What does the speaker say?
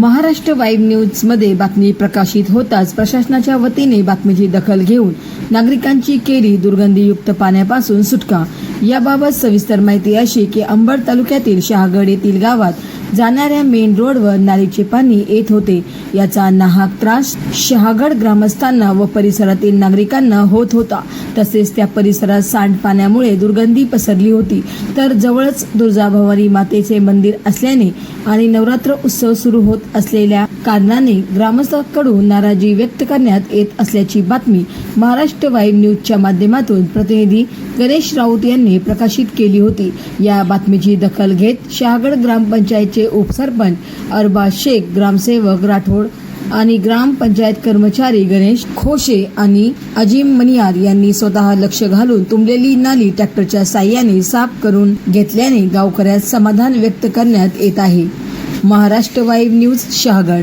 Maharashtra vibe न्यूजमध्ये बातमी प्रकाशित होताच प्रशासनाच्या वतीने बातमीची दखल घेऊन नागरिकांची केली दुर्गंधीयुक्त पाण्यापासून सुटका. याबाबत सविस्तर माहिती अशी की अंबड तालुक्यातील शहागड येथील गावात जाणाऱ्या मेन रोडवर नालीचे पाणी येत होते. याचा नाहक त्रास शहागड ग्रामस्थांना व परिसरातील नागरिकांना होत होता. तसेच त्या परिसरात सांडपाण्यामुळे दुर्गंधी पसरली होती. तर जवळच दुर्जाभवानी मातेचे मंदिर असल्याने आणि नवरात्र उत्सव सुरू होत असलेल्या कारणाने ग्रामस्थांकडून नाराजी व्यक्त करण्यात येत असल्याची बातमी महाराष्ट्र वाईव्ह न्यूजच्या माध्यमातून प्रतिनिधी गणेश राऊत यांनी प्रकाशित केली होती. या बातमीची दखल घेत शहागड ग्रामपंचायतचे उपसरपंच अरबाज शेख ग्रामसेवक राठोड आणि ग्रामपंचायत कर्मचारी गणेश खोशे आणि अजिम मनियार यांनी स्वतः लक्ष घालून तुंबलेली नाली ट्रॅक्टरच्या साह्याने साफ करून घेतल्याने गावकऱ्यात समाधान व्यक्त करण्यात येत आहे. महाराष्ट्र वाईव्ह न्यूज शहागड.